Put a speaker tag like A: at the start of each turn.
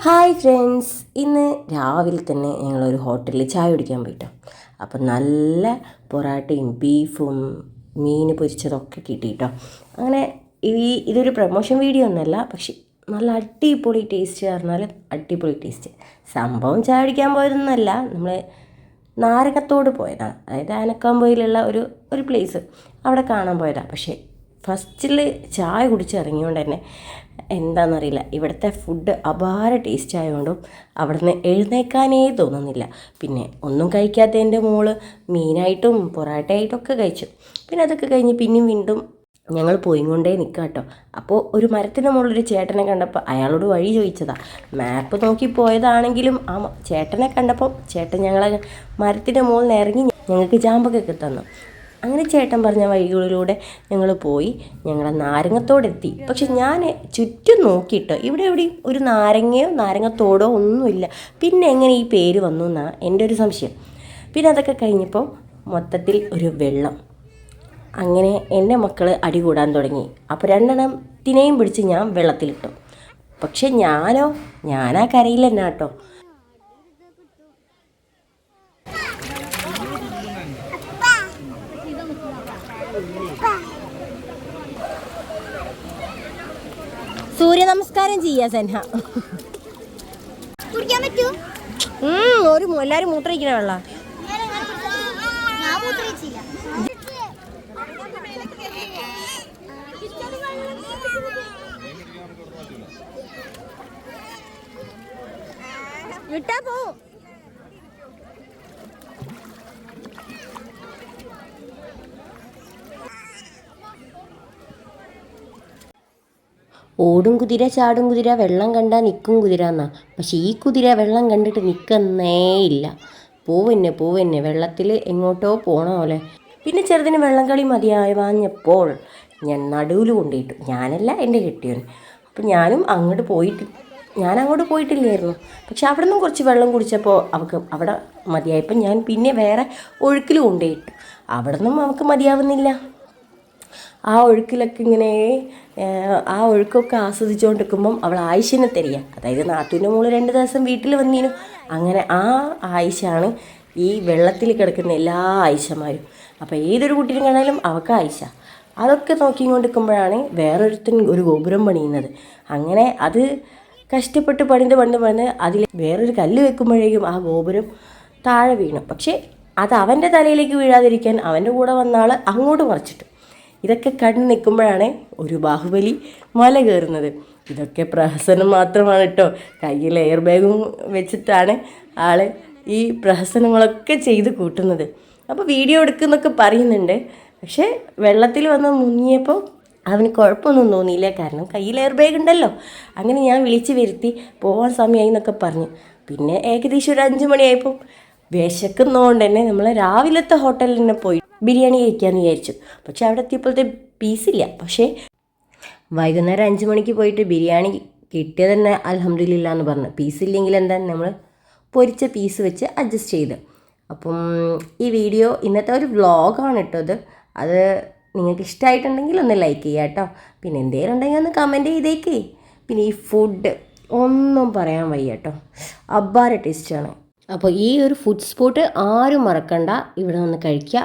A: Hi friends ഇന്ന് രാവിലെ തന്നെ ഞങ്ങളൊരു ഹോട്ടലിൽ ചായ കുടിക്കാൻ പോയിട്ടോ. അപ്പം നല്ല പൊറാട്ടയും ബീഫും മീൻ പൊരിച്ചതൊക്കെ കിട്ടിയിട്ടോ. അങ്ങനെ ഈ ഇതൊരു പ്രൊമോഷൻ വീഡിയോ ഒന്നല്ല പക്ഷെ നല്ല അടിപൊളി ടേസ്റ്റ് പറഞ്ഞാൽ അടിപൊളി ടേസ്റ്റ് സംഭവം ചായ കുടിക്കാൻ പോയതൊന്നല്ല നമ്മൾ നാരകത്തോട് പോയതാണ് അതായത് ആനക്കാമ്പൊയിലുള്ള ഒരു ഒരു പ്ലേസ് അവിടെ കാണാൻ പോയതാണ് പക്ഷേ ഫസ്റ്റിൽ ചായ കുടിച്ചിറങ്ങിയോണ്ട് തന്നെ എന്താണെന്നറിയില്ല ഇവിടുത്തെ ഫുഡ് അപാര ടേസ്റ്റ് ആയതുകൊണ്ടും അവിടുന്ന് എഴുന്നേക്കാനേ തോന്നുന്നില്ല. പിന്നെ ഒന്നും കഴിക്കാത്ത എന്റെ മോൾ മീനായിട്ടും പൊറാട്ടയായിട്ടും ഒക്കെ കഴിച്ചു. പിന്നെ അതൊക്കെ കഴിഞ്ഞ് പിന്നെയും വീണ്ടും ഞങ്ങൾ പോയി കൊണ്ടേ നിൽക്കാം കേട്ടോ അപ്പോൾ ഒരു മരത്തിന്റെ മുകളിലൊരു ചേട്ടനെ കണ്ടപ്പോൾ അയാളോട് വഴി ചോദിച്ചതാ. മാപ്പ് നോക്കി പോയതാണെങ്കിലും ആ ചേട്ടനെ കണ്ടപ്പോൾ ചേട്ടൻ ഞങ്ങളെ മരത്തിന്റെ മുകളിൽ ഇറങ്ങി ഞങ്ങൾക്ക് ജാമ്പൊക്കെ തന്നു. അങ്ങനെ ചേട്ടൻ പറഞ്ഞ വഴികളിലൂടെ ഞങ്ങൾ പോയി. ഞങ്ങളെ നാരങ്ങത്തോടെത്തി. പക്ഷെ ഞാൻ ചുറ്റും നോക്കിയിട്ട് ഇവിടെ എവിടെയും ഒരു നാരങ്ങയോ നാരങ്ങത്തോടോ ഒന്നുമില്ല. പിന്നെ എങ്ങനെ ഈ പേര് വന്നു എന്നാണ് എന്റെ ഒരു സംശയം. പിന്നെ അതൊക്കെ കഴിഞ്ഞപ്പോൾ മൊത്തത്തിൽ ഒരു വെള്ളം. അങ്ങനെ എന്റെ മക്കൾ അടി കൂടാൻ തുടങ്ങി. അപ്പോൾ രണ്ടെണ്ണം തിനെയും പിടിച്ച് ഞാൻ വെള്ളത്തിലിട്ടു. പക്ഷെ ഞാനോ ഞാനാ കരയില്ല എന്നാ സൂര്യ നമസ്കാരം ചെയ്യാ സെൻഹ.
B: കുടിക്കാൻ
A: പറ്റുമോ ഒരു എല്ലാരും മൂത്രയിക്കണ വെള്ള. വിട്ടാ പോവും ഓടും കുതിര ചാടും കുതിര വെള്ളം കണ്ടാൽ നിൽക്കും കുതിര എന്നാ പക്ഷെ ഈ കുതിര വെള്ളം കണ്ടിട്ട് നിൽക്കുന്നേ ഇല്ല. പോവന്നെ പോവന്നെ. വെള്ളത്തിൽ എങ്ങോട്ടോ പോണ പോലെ. പിന്നെ ചെറുതിന് വെള്ളം കളി മതിയായി വാഞ്ഞപ്പോൾ ഞാൻ നടുവിൽ കൊണ്ടിട്ടു ഞാനല്ല എന്റെ കെട്ടിയവൻ അപ്പം ഞാനും അങ്ങോട്ട് പോയിട്ട് ഞാൻ അങ്ങോട്ട് പോയിട്ടില്ലായിരുന്നു. പക്ഷെ അവിടെ നിന്നും കുറച്ച് വെള്ളം കുടിച്ചപ്പോൾ അവൾക്ക് അവിടെ മതിയായപ്പോൾ ഞാൻ പിന്നെ വേറെ ഒഴുക്കിൽ കൊണ്ടുപോയിട്ടു. അവിടെ നിന്നും അവൾക്ക് മതിയാവുന്നില്ല. ആ ഒഴുക്കിലൊക്കെ ഇങ്ങനെ ആ ഒഴുക്കൊക്കെ ആസ്വദിച്ചുകൊണ്ടിരിക്കുമ്പം അവൾ ആയിഷനെ തരിക. അതായത് നാത്തൂന്റെ മോൾ രണ്ട് ദിവസം വീട്ടിൽ വന്നിരുന്നു അങ്ങനെ ആ ആയിഷാണ് ഈ വെള്ളത്തിൽ കിടക്കുന്ന എല്ലാ ആയിഷമാരും. അപ്പോൾ ഏതൊരു കുട്ടീനെ കണ്ടാലും അവൾക്ക് ആയിഷ. അതൊക്കെ നോക്കിക്കൊണ്ടിരിക്കുമ്പോഴാണ് വേറൊരുത്തൻ ഒരു ഗോപുരം പണിയുന്നത്. അങ്ങനെ അത് കഷ്ടപ്പെട്ട് പണിത് പണിത് പണിത് അതിൽ വേറൊരു കല്ല് വെക്കുമ്പോഴേക്കും ആ ഗോപുരം താഴെ വീണു. പക്ഷേ അത് അവന്റെ തലയിലേക്ക് വീഴാതിരിക്കാൻ അവന്റെ കൂടെ വന്ന ആൾ അങ്ങോട്ട് മറിച്ചിട്ടു. ഇതൊക്കെ കണ്ടു നിൽക്കുമ്പോഴാണ് ഒരു ബാഹുബലി മല കയറുന്നത്. ഇതൊക്കെ പ്രഹസനം മാത്രമാണ് കേട്ടോ. കയ്യിൽ എയർ ബാഗും വെച്ചിട്ടാണ് ആൾ ഈ പ്രഹസനങ്ങളൊക്കെ ചെയ്ത് കൂട്ടുന്നത്. അപ്പോൾ വീഡിയോ എടുക്കുന്നൊക്കെ പറയുന്നുണ്ട്. പക്ഷേ വെള്ളത്തിൽ വന്ന് മുങ്ങിയപ്പോൾ അവന് കുഴപ്പമൊന്നും തോന്നിയില്ല. കാരണം കയ്യിൽ എയർ ബാഗ് ഉണ്ടല്ലോ. അങ്ങനെ ഞാൻ വിളിച്ച് വരുത്തി പോകാൻ സമയമായി എന്നൊക്കെ പറഞ്ഞു. പിന്നെ ഏകദേശം ഒരു അഞ്ച് മണിയായപ്പോൾ വിശക്കുന്നതുകൊണ്ട് തന്നെ നമ്മൾ രാവിലത്തെ ഹോട്ടലിൽ തന്നെ പോയി. ബിരിയാണി കഴിക്കാമെന്ന് വിചാരിച്ചു. പക്ഷെ അവിടെ എത്തിയപ്പോഴത്തെ പീസില്ല പക്ഷേ വൈകുന്നേരം അഞ്ച് മണിക്ക് പോയിട്ട് ബിരിയാണി കിട്ടിയത് തന്നെ അലഹമ്മദില്ല എന്ന് പറഞ്ഞു. പീസില്ലെങ്കിൽ എന്താ നമ്മൾ പൊരിച്ച പീസ് വെച്ച് അഡ്ജസ്റ്റ് ചെയ്ത്. അപ്പം ഈ വീഡിയോ ഇന്നത്തെ ഒരു വ്ളോഗാണ് ഇട്ടത് അത് നിങ്ങൾക്ക് ഇഷ്ടമായിട്ടുണ്ടെങ്കിൽ ഒന്ന് ലൈക്ക് ചെയ്യുക കേട്ടോ. പിന്നെ എന്തെങ്കിലും ഉണ്ടെങ്കിൽ ഒന്ന് കമന്റ് ചെയ്തേക്കേ. പിന്നെ ഈ ഫുഡ് ഒന്നും പറയാൻ വയ്യ കേട്ടോ. അബ്ബാര ടേസ്റ്റാണ് അപ്പോൾ ഈ ഒരു ഫുഡ് സ്പോട്ട് ആരും മറക്കണ്ട. ഇവിടെ വന്ന് കഴിക്കുക.